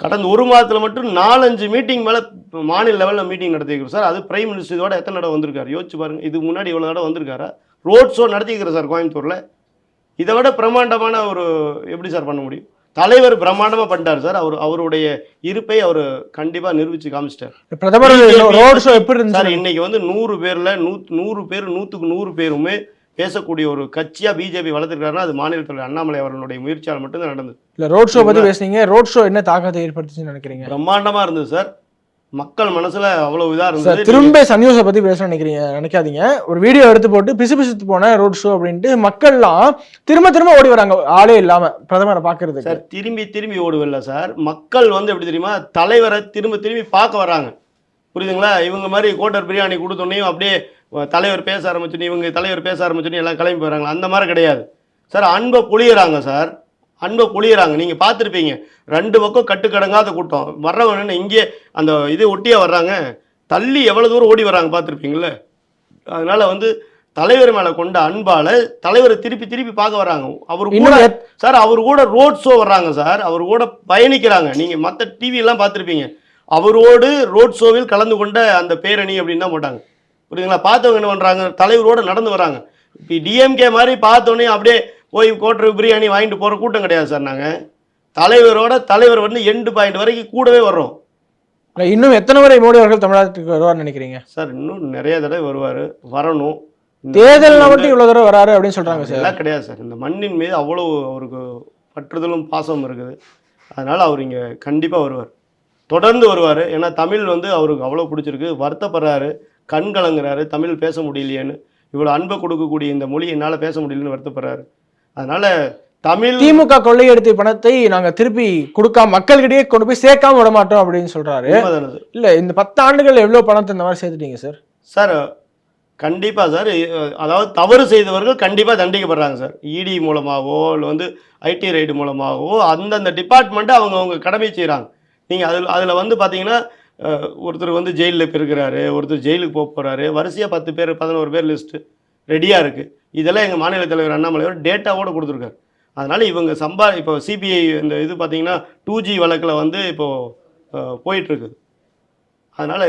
கடந்த ஒரு மாதத்தில் மட்டும் நாலஞ்சு மீட்டிங் மேலே மாநில லெவலில் மீட்டிங் நடத்திக்கிறோம் சார் அது பிரைம் மினிஸ்டர் இதோட எத்தனை தடவை வந்திருக்காரு? யோசிச்சு பாருங்க. இதுக்கு முன்னாடி இவ்வளோ தடவை வந்திருக்காரா? ரோட் ஷோ நடத்திக்கிறோம் சார் கோயம்புத்தூரில். இதை விட பிரம்மாண்டமான ஒரு எப்படி சார் பண்ண முடியும்? தலைவர் பிரம்மாண்டமாக பண்ணிட்டார் சார். அவர் அவருடைய இருப்பை அவர் கண்டிப்பாக நிரூபித்து காமிச்சிட்டார்.
பிரதமர் ரோட் ஷோ எப்படி
சார் இன்னைக்கு வந்து நூறு பேரில் நூ நூறு பேர் நூற்றுக்கு நூறு பேருமே பேசக்கூடிய ஒரு கட்சியாக பிஜேபி வளர்த்துருக்காருன்னா அது மாநில தலைவர் அண்ணாமலை அவர்களுடைய முயற்சியால் மட்டும்தான் நடந்தது.
இல்ல ரோட் ஷோ பத்தி பேசுனீங்க. ரோட் ஷோ என்ன தாக்கத்தை ஏற்படுத்துச்சுன்னு நினைக்கிறீங்க?
பிரம்மாண்டமாக இருந்தது சார். மக்கள் மனசுல அவ்வளவு இதாக
சார்
இருந்தது.
திரும்ப சன்யூஸை பத்தி பேச நினைக்கிறீங்க நினைக்காதீங்க. ஒரு வீடியோ எடுத்து போட்டு பிசு பிசுத்து போன ரோட் ஷோ அப்படின்ட்டு மக்கள்லாம் திரும்ப திரும்ப ஓடி வராங்க. ஆளே இல்லாம பிரதமரை பாக்குறதுக்கு.
சார் திரும்பி திரும்பி ஓடுவில்ல சார். மக்கள் வந்து எப்படி தெரியுமா தலைவரை திரும்ப திரும்பி பார்க்க வராங்க. புரியுதுங்களா? இவங்க மாதிரி கோட்டர் பிரியாணி கொடுத்தோன்னையும் அப்படியே தலைவர் பேச ஆரம்பிச்சோன்னே இவங்க தலைவர் பேச ஆரம்பிச்சோன்னே எல்லாம் கிளம்பி போயிடறாங்களா அந்த மாதிரி கிடையாது. சார் அன்பை பொழியறாங்க சார். அன்பை பொழியறாங்க நீங்கள் பார்த்துருப்பீங்க. ரெண்டு பக்கம் கட்டுக்கடங்காத கூட்டம். வர்றவங்க என்ன இங்கே அந்த இது ஒட்டியா வர்றாங்க? தள்ளி எவ்வளோ தூரம் ஓடி வராங்க பார்த்துருப்பீங்களே அதனால வந்து தலைவர் மேலே கொண்ட அன்பால தலைவரை திருப்பி திருப்பி பார்க்க வராங்க அவர் கூட சார் அவர் கூட ரோட் ஷோ வர்றாங்க சார். அவர் கூட பயணிக்கிறாங்க. நீங்கள் மற்ற டிவி எல்லாம் பார்த்துருப்பீங்க. அவரோடு ரோட் ஷோவில் கலந்து கொண்ட அந்த பேரணி அப்படின்னு தான் போட்டாங்க. புரியுதுங்களா? பார்த்தவங்க என்ன பண்ணுறாங்க தலைவரோட நடந்து வராங்க. இப்போ டிஎம்கே மாதிரி பார்த்தோன்னே அப்படியே போய் கோட்டர் பிரியாணி வாங்கிட்டு போகிற கூட்டம் கிடையாது சார் நாங்கள் தலைவரோட தலைவர் வந்து எண்டு பாயிண்ட் வரைக்கும் கூடவே வர்றோம்.
இல்ல, இன்னும் எத்தனை முறை மோடி அவர்கள் தமிழ்நாட்டுக்கு வருவார்னு நினைக்கிறீங்க?
சார் இன்னும் நிறைய தடவை வருவார். வரணும். இந்த
தேர்தல்ல மட்டும் இவ்வளவு தடவை வராரு அப்படின்னு சொல்றாங்க சார்.
அதெல்லாம் கிடையாது சார். இந்த மண்ணின் மீது அவ்வளோ அவருக்கு பற்றுதலும் பாசம் இருக்குது. அதனால் அவர் இங்கே கண்டிப்பாக வருவார். தொடர்ந்து வருவார். ஏன்னா தமிழ் வந்து அவருக்கு அவ்வளோ பிடிச்சிருக்கு. வருத்தப்படுறாரு. கண் கலங்குறாரு தமிழ் பேச முடியலையேன்னு. இவ்வளோ அன்பை கொடுக்கக்கூடிய இந்த மொழி என்னால் பேச முடியலன்னு வருத்தப்படுறாரு. அதனால் தமிழ்
திமுக கொள்ளையடித்த பணத்தை நாங்க திருப்பி கொடுக்காம மக்கள்கிட்டயே கொண்டு போய் சேர்க்காம விட மாட்டோம் அப்படின்னு சொல்றாரு. இல்ல இந்த பத்து ஆண்டுகள் எவ்வளவு பணத்தை இந்த மாதிரி சேர்த்துட்டீங்க சார்?
சார் கண்டிப்பாக சார் அதாவது தவறு செய்தவர்கள் கண்டிப்பாக தண்டிக்கப்படுறாங்க சார். இடி மூலமாகவோ இல்லை வந்து ஐடி ரைடு மூலமாகவோ அந்தந்த டிபார்ட்மெண்ட்டை அவங்க அவங்க கடமை செய்கிறாங்க நீங்கள் அதில் அதில் வந்து பார்த்தீங்கன்னா ஒருத்தர் வந்து ஜெயிலில் இருக்கிறாரு ஒருத்தர் ஜெயிலுக்கு போக போகிறாரு வரிசையாக பத்து பேர் பதினோரு பேர் லிஸ்ட்டு ரெடியாக இருக்குது இதெல்லாம் எங்கள் மாநில தலைவர் அண்ணாமலையோட டேட்டாவோடு கொடுத்துருக்காரு. அதனால் இவங்க சம்பா இப்போ சிபிஐ இந்த இது பார்த்தீங்கன்னா டூ ஜி வழக்கில் வந்து இப்போது போயிட்டுருக்குது அதனால்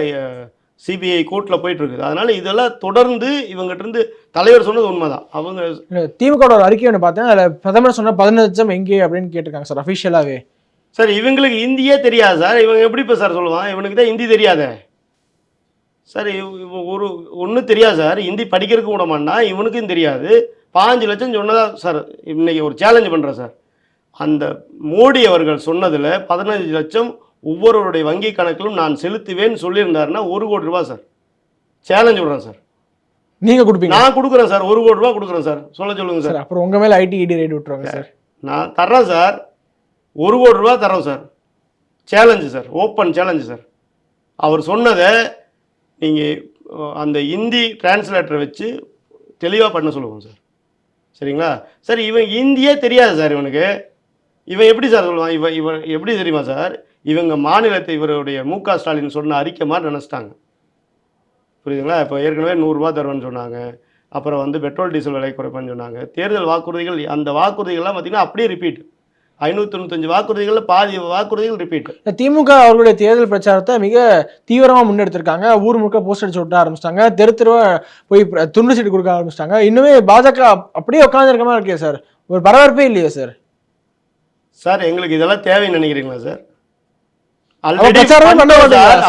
சிபிஐ கோர்ட்டில் போயிட்டுருக்குது அதனால் இதெல்லாம் தொடர்ந்து இவங்ககிட்டருந்து தலைவர் சொன்னது உண்மை தான் அவங்க
இல்ல, திமுக ஒரு அறிக்கை ஒன்று பார்த்தேன். அதில் பிரதமர் சொன்ன பதினஞ்சு லட்சம் எங்கே அப்படின்னு கேட்டிருக்காங்க சார் அஃபிஷியலாகவே
சார் இவங்களுக்கு இந்தியே தெரியாது சார். இவங்க எப்படி இப்போ சார் சொல்லுவான்? இவனுக்கு தான் ஹிந்தி தெரியாதே. சார் ஒரு ஒன்றும் தெரியாது சார். ஹிந்தி படிக்கிறதுக்கு விட மாட்டான்? இவனுக்கும் தெரியாது. பாஞ்சு லட்சம் சொன்னதா சார் இன்னைக்கு ஒரு சேலஞ்ச் பண்ணுறேன் சார். அந்த மோடி அவர்கள் சொன்னதில் பதினஞ்சு லட்சம் ஒவ்வொருவருடைய வங்கி கணக்கிலும் நான் செலுத்துவேன்னு சொல்லியிருந்தாருன்னா ஒரு கோடி ரூபா சார். சேலஞ்ச் விடுறேன் சார்.
நீங்க கொடுப்பீங்க
நான் கொடுக்குறேன் சார். ஒரு கோடி ரூபா கொடுக்குறேன் சார். சொல்ல சொல்லுங்க சார்.
அப்புறம் உங்க மேல ஐடி இடி ரைடு விட்டுருவாங்க சார்.
நான் தர்றேன் சார். ஒரு கோடி ரூபா தரோம் sir. Challenge sir. Open challenge sir. அவர் சொன்னதை நீங்கள் அந்த ஹிந்தி டிரான்ஸ்லேட்டரை வச்சு தெளிவாக பண்ண சொல்லுவோம் சார். சரிங்களா? சார் இவன் ஹிந்தியே தெரியாது சார் இவனுக்கு. இவன் எப்படி சார் சொல்லுவான்? இவன் இவன் எப்படி தெரியுமா சார்? இவங்க மாநிலத்தை இவருடைய மு க. ஸ்டாலின் சொன்ன அறிக்கை மாதிரி நினச்சிட்டாங்க. புரியுதுங்களா? இப்போ ஏற்கனவே நூறுரூவா தருவேன்னு சொன்னாங்க. அப்புறம் வந்து பெட்ரோல் டீசல் விலை குறைப்பேன்னு சொன்னாங்க. தேர்தல் வாக்குறுதிகள் அந்த வாக்குறுதிகள்லாம் பார்த்திங்கன்னா அப்படியே ரிப்பீட் ஐநூற்றி தொண்ணூத்தஞ்சு வாக்குறுதிகளில் பாதி வாக்குறுதிகள் ரிப்பீட்
திமுக அவர்களுடைய தேர்தல் பிரச்சாரத்தை மிக தீவிரமா முன்னெடுத்திருக்காங்க. ஊர் முழுக்க போஸ்டர் அடிச்சு ஒட்ட ஆரம்பிச்சிட்டாங்க. தெரு தெருவா போய் துண்டு சீட்டு கொடுக்க ஆரம்பிச்சிட்டாங்க. இன்னுமே பாஜக அப்- அப்படியே உட்காந்துருக்க மாதிரி இருக்கே சார். ஒரு பரபரப்பே இல்லையே சார்.
சார் எங்களுக்கு இதெல்லாம் தேவைன்னு நினைக்கிறீங்களா சார்?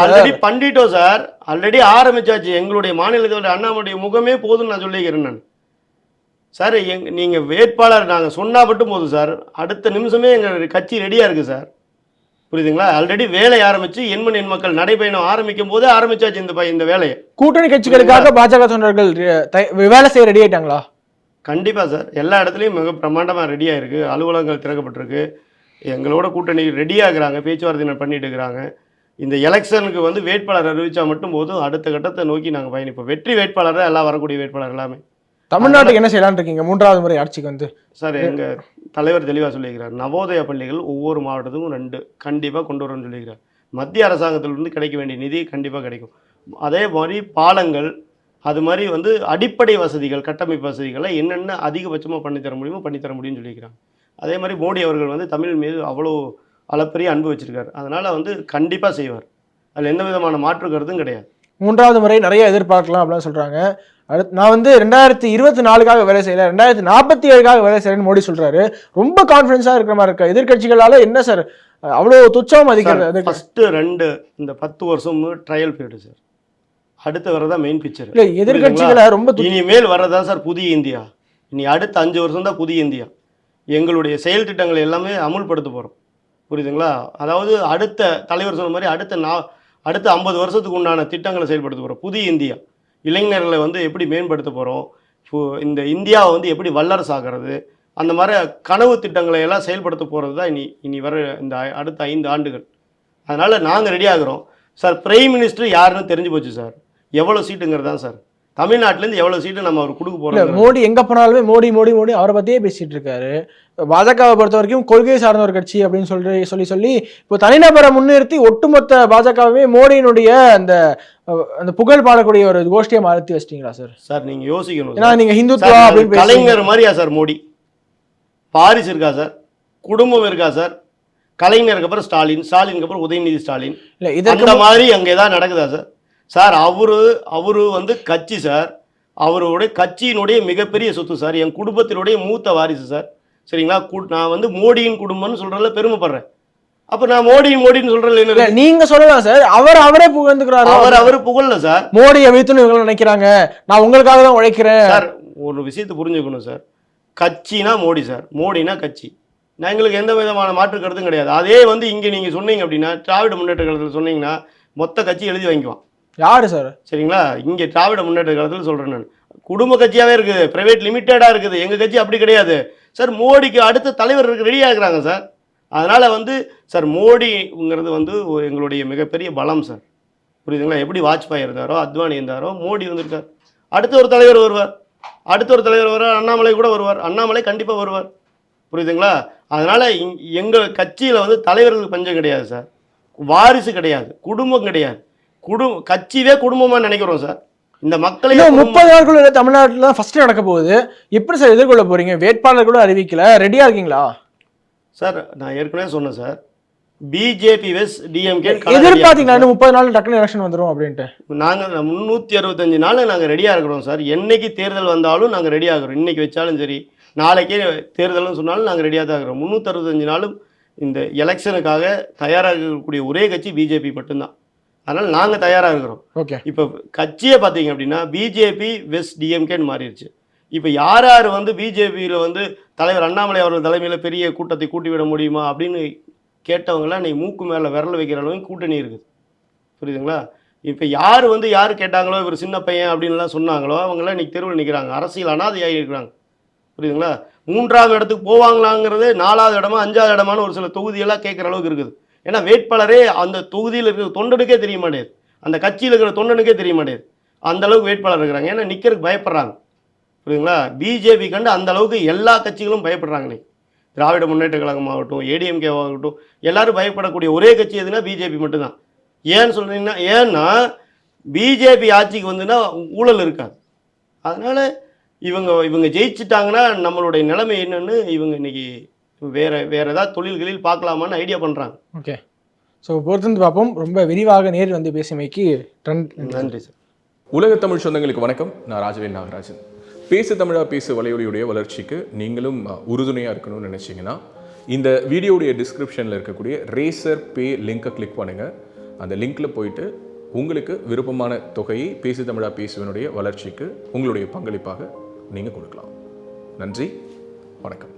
ஆல்ரெடி பண்ணிட்டோம் சார். ஆல்ரெடி ஆரம்பிச்சாச்சு. எங்களுடைய மாநிலத்தோட அண்ணாமலைய முகமே போதும்னு நான் சொல்லிக்கிறேன் நான். சார் எங் நீங்கள் வேட்பாளர் நாங்கள் சொன்னா மட்டும் போதும் சார். அடுத்த நிமிஷமே எங்கள் கட்சி ரெடியாக இருக்குது சார். புரியுதுங்களா? ஆல்ரெடி வேலை ஆரம்பிச்சு எண்மண் எண் மக்கள் நடைபயணம் ஆரம்பிக்கும் போதே ஆரம்பிச்சாச்சு இந்த ப- இந்த வேலையை.
கூட்டணி கட்சிகளுக்காக பாஜக தொண்டர்கள் வேலை செய்ய ரெடி ஆயிட்டாங்களா?
கண்டிப்பாக சார். எல்லா இடத்துலையும் மிக பிரம்மாண்டமாக ரெடியாக இருக்குது அலுவலகங்கள் திறக்கப்பட்டிருக்கு. எங்களோட கூட்டணி ரெடியாகிறாங்க பேச்சுவார்த்தை பண்ணிட்டு இருக்கிறாங்க. இந்த எலெக்ஷனுக்கு வந்து வேட்பாளர் அறிவிச்சா மட்டும் போதும். அடுத்த கட்டத்தை நோக்கி நாங்கள் பயணிப்போம். வெற்றி வேட்பாளர் தான் எல்லாம் வரக்கூடிய வேட்பாளர் எல்லாமே.
தமிழ்நாட்டுக்கு என்ன செய்யலாம்னு இருக்கீங்க மூன்றாவது முறை ஆட்சிக்கு வந்து.
சார் எங்கள் தலைவர் தெளிவாக சொல்லியிருக்கிறார். நவோதய பள்ளிகள் ஒவ்வொரு மாவட்டத்துக்கும் ரெண்டு கண்டிப்பாக கொண்டு வரணும்னு சொல்லியிருக்கிறார். மத்திய அரசாங்கத்திலிருந்து கிடைக்க வேண்டிய நிதி கண்டிப்பாக கிடைக்கும். அதே மாதிரி பாலங்கள் அது மாதிரி வந்து அடிப்படை வசதிகள் கட்டமைப்பு வசதிகளை என்னென்ன அதிகபட்சமாக பண்ணித்தர முடியுமோ பண்ணித்தர முடியும்னு சொல்லியிருக்கிறாங்க அதே மாதிரி மோடி அவர்கள் வந்து தமிழ் மீது அவ்வளோ அளப்பரிய அன்பு வச்சிருக்காரு. அதனால் வந்து கண்டிப்பாக செய்வார். அதில் எந்த விதமான மாற்று கருத்தும் கிடையாது.
மூன்றாவது முறை நிறைய எதிர்பார்க்கலாம் அப்படின்னு சொல்றாங்க. அடுத்து நான் வந்து ரெண்டாயிரத்தி இருபத்தி நாலுக்காக வேலை செய்யல ரெண்டாயிரத்தி நாற்பத்தி ஏழுக்காக வேலை செய்யறேன்னு மோடி சொல்றாரு. ரொம்ப கான்ஃபிடன்ஸா இருக்கிற மாதிரி இருக்கு எதிர்க்கட்சிகளால என்ன சார் அவ்வளோ துச்சம் எதிர்க்க-
ஃபஸ்ட்டு ரெண்டு இந்த பத்து வருஷம் ட்ரையல் பீரியடு சார் அடுத்து வரதான் மெயின் பிக்சர்
இல்ல எதிர்க்கட்சிகளை ரொம்ப
இனிமேல் வர்றதான் சார் புதிய இந்தியா. இனி அடுத்த அஞ்சு வருஷம் தான் புதிய இந்தியா. எங்களுடைய செயல் திட்டங்களை எல்லாமே அமுல்படுத்த போகிறோம் புரியுதுங்களா? அதாவது அடுத்த தலைவர் சொன்ன மாதிரி அடுத்த நா அடுத்த ஐம்பது வருஷத்துக்கு உண்டான திட்டங்களை செயல்படுத்த போகிறோம் புதிய இந்தியா. இளைஞர்களை வந்து எப்படி மேம்படுத்த போகிறோம் இந்த இந்தியாவை வந்து எப்படி வல்லரசு ஆகிறது அந்த மாதிரி கனவு திட்டங்களை எல்லாம் செயல்படுத்த போகிறது தான் இனி இனி வர இந்த அடுத்த ஐந்து ஆண்டுகள். அதனால் நாங்கள் ரெடி ஆகிறோம். சார் பிரைம் மினிஸ்டர் யாருன்னு தெரிஞ்சு போச்சு சார். எவ்வளோ சீட்டுங்கிறது தான் சார். தமிழ்நாட்டிலேருந்து எவ்வளோ சீட்டு நம்ம அவர் கொடுக்க போகிறோம்
மோடி எங்க போனாலுமே மோடி மோடி மோடி அவரை பத்தியே பேசிட்டு இருக்காரு. பாஜகவை பொறுத்த வரைக்கும் கொள்கை சார்ந்த ஒரு கட்சி அப்படின்னு சொல்லி சொல்லி சொல்லி இப்போ தனிநபரை முன்னிறுத்தி ஒட்டுமொத்த பாஜகவே மோடியினுடைய அந்த அந்த புகழ் பாடக்கூடிய ஒரு கோஷ்டியை மாற்றி வச்சிட்டீங்களா சார்?
சார் நீங்கள் யோசிக்கணும்
ஏன்னா
சார்.
நீங்க
சார்,
ஹிந்துத்துவா அப்படின்னு.
கலைஞர் மாதிரியா சார் மோடி? பாரிஸ் இருக்கா சார்? குடும்பம் இருக்கா சார்? கலைஞருக்கு அப்புறம் ஸ்டாலின் ஸ்டாலினுக்கு அப்புறம் உதயநிதி ஸ்டாலின்.
இல்ல இதற்கு
மாதிரி அங்கே ஏதாவது நடக்குதா சார்? சார் அவரு அவரு வந்து கட்சி சார். அவருடைய கட்சியினுடைய மிகப்பெரிய சொத்து சார். என் குடும்பத்தினுடைய மூத்த வாரிசு சார். சரிங்களா? நான் வந்து மோடியின் குடும்பம்னு சொல்றதுல பெருமைப்படுறேன். அப்ப நான் மோடி மோடின்னு இருக்கு?
நீங்க சொல்லலாம் சார்? அவர் அவரே புகழ்ந்துக்கிறாரு?
அவர் அவர் புகழல சார்.
மோடியை வீழ்த்துன்னு இவங்க நினைக்கிறாங்க. நான் உங்களுக்காக தான் உழைக்கிறேன்.
சார் ஒரு விஷயத்தை புரிஞ்சுக்கணும் சார். கட்சினா மோடி சார். மோடினா கட்சி. நான் எங்களுக்கு எந்த விதமான மாற்று கருத்தும் கிடையாது. அதே வந்து இங்கே நீங்கள் சொன்னீங்க அப்படின்னா திராவிட முன்னேற்ற கழகத்தில் சொன்னீங்கன்னா மொத்த கட்சி எழுதி வாங்கிக்குவான்.
யார் சார்
சரிங்களா? இங்கே திராவிட முன்னேற்ற காலத்தில் சொல்கிறேன் நான். குடும்ப கட்சியாகவே இருக்குது ப்ரைவேட் லிமிட்டடாக இருக்குது. எங்கள் கட்சி அப்படி கிடையாது. சார் மோடிக்கு அடுத்த தலைவர் இருக்கு ரெடியாக இருக்கிறாங்க சார் அதனால் வந்து சார் மோடிங்கிறது வந்து எங்களுடைய மிகப்பெரிய பலம் சார் புரியுதுங்களா? எப்படி வாஜ்பாய் இருந்தாரோ அத்வானி இருந்தாரோ மோடி வந்திருக்கார். அடுத்த ஒரு தலைவர் வருவார். அடுத்த ஒரு தலைவர் வருவார் அண்ணாமலை கூட வருவார். அண்ணாமலை கண்டிப்பாக வருவார். புரியுதுங்களா? அதனால் எங்கள் கட்சியில் வந்து தலைவர்களுக்கு பஞ்சம் கிடையாது சார் வாரிசு கிடையாது. குடும்பம் கிடையாது. குடும் கட்சியே குடும்பமாக நினைக்கிறோம் சார். இந்த மக்களை
முப்பது நாட்களுள்ள தமிழ்நாட்டில் தான் ஃபர்ஸ்ட் நடக்க போகுது. எப்படி சார் எதிர்கொள்ள போறீங்க? வேட்பாளர் கூட அறிவிக்கல. ரெடியா இருக்கீங்களா?
சார் நான் ஏற்கனவே சொன்னேன் சார். பிஜேபி வெஸ் டிஎம்கே
எதிர்பார்த்தீங்களா? முப்பது நாள் டக்குனு எலெக்ஷன் வந்துரும் அப்படின்ட்டு.
நாங்கள் முந்நூற்றி அறுபத்தஞ்சு நாள் நாங்கள் ரெடியாக இருக்கிறோம் சார். என்னைக்கு தேர்தல் வந்தாலும் நாங்கள் ரெடி ஆகிறோம் இன்னைக்கு வச்சாலும் சரி நாளைக்கே தேர்தல்னு சொன்னாலும் நாங்கள் ரெடியாக தான் இருக்கிறோம். முந்நூற்றி அறுபத்தஞ்சு நாளும் இந்த எலெக்ஷனுக்காக தயாராக இருக்கக்கூடிய ஒரே கட்சி பிஜேபி மட்டும்தான். அதனால் நாங்கள் தயாராக இருக்கிறோம்.
ஓகே.
இப்போ கட்சியை பார்த்தீங்க அப்படின்னா பிஜேபி வெஸ்ட் டிஎம்கேன்னு மாறிடுச்சு. இப்போ யார் யார் வந்து பிஜேபியில் வந்து தலைவர் அண்ணாமலை அவர்கள் தலைமையில் பெரிய கூட்டத்தை கூட்டி விட முடியுமா அப்படின்னு கேட்டவங்களாம் இன்னைக்கு மூக்கு மேலே விரல் வைக்கிற அளவுக்கு கூட்டணி இருக்குது. புரியுதுங்களா? இப்போ யார் வந்து யார் கேட்டாங்களோ இவர் சின்ன பையன் அப்படின்லாம் சொன்னாங்களோ அவங்களாம் இன்னைக்கு தெருவில் நிற்கிறாங்க அரசியல் அனாதையாகி இருக்கிறாங்க. புரியுதுங்களா? மூன்றாவது இடத்துக்கு போவாங்களாங்கிறது நாலாவது இடமா அஞ்சாவது இடமான்னு ஒரு சில தொகுதியெல்லாம் கேட்குற அளவுக்கு இருக்குது. ஏன்னா வேட்பாளரே அந்த தொகுதியில் இருக்கிற தொண்டனுக்கே தெரிய மாட்டேது அந்த கட்சியில் இருக்கிற தொண்டனுக்கே தெரிய மாட்டேது அந்த அளவுக்கு வேட்பாளர் இருக்கிறாங்க. ஏன்னா நிற்கிறதுக்கு பயப்படுறாங்க. புரியுதுங்களா? பிஜேபி கண்டு அந்த அளவுக்கு எல்லா கட்சிகளும் பயப்படுறாங்க இன்னைக்கு. திராவிட முன்னேற்ற கழகம் ஆகட்டும் ஏடிஎம்கே ஆகட்டும் எல்லாரும் பயப்படக்கூடிய ஒரே கட்சி எதுனா பிஜேபி மட்டும்தான். ஏன்னு சொல்கிறீங்கன்னா ஏன்னா பிஜேபி ஆட்சிக்கு வந்துன்னா ஊழல் இருக்காது. அதனால் இவங்க இவங்க ஜெயிச்சிட்டாங்கன்னா நம்மளுடைய நிலைமை என்னன்னு இவங்க இன்னைக்கு வேற வேற ஏதாவது தொழில்களில் பார்க்கலாமான்னு ஐடியா பண்றாங்க.
ஓகே ஸோ பொறுத்திருந்து பார்ப்போம். ரொம்ப விரிவாக நேரில் வந்து பேசியமைக்கு ட்ரெண்ட்
நன்றி சார்.
உலக தமிழ் சொந்தங்களுக்கு வணக்கம். நான் ராஜவேல் நாகராஜன். பேசு தமிழா பேசு வலையொலியுடைய வளர்ச்சிக்கு நீங்களும் உறுதுணையாக இருக்கணும்னு நினச்சிங்கன்னா இந்த வீடியோடைய டிஸ்கிரிப்ஷனில் இருக்கக்கூடிய ரேசர் பே லிங்கை கிளிக் பண்ணுங்கள் அந்த லிங்க்கில் போயிட்டு உங்களுக்கு விருப்பமான தொகையை பேசு தமிழா பேசுவனுடைய வளர்ச்சிக்கு உங்களுடைய பங்களிப்பாக நீங்கள் கொடுக்கலாம். நன்றி. வணக்கம்.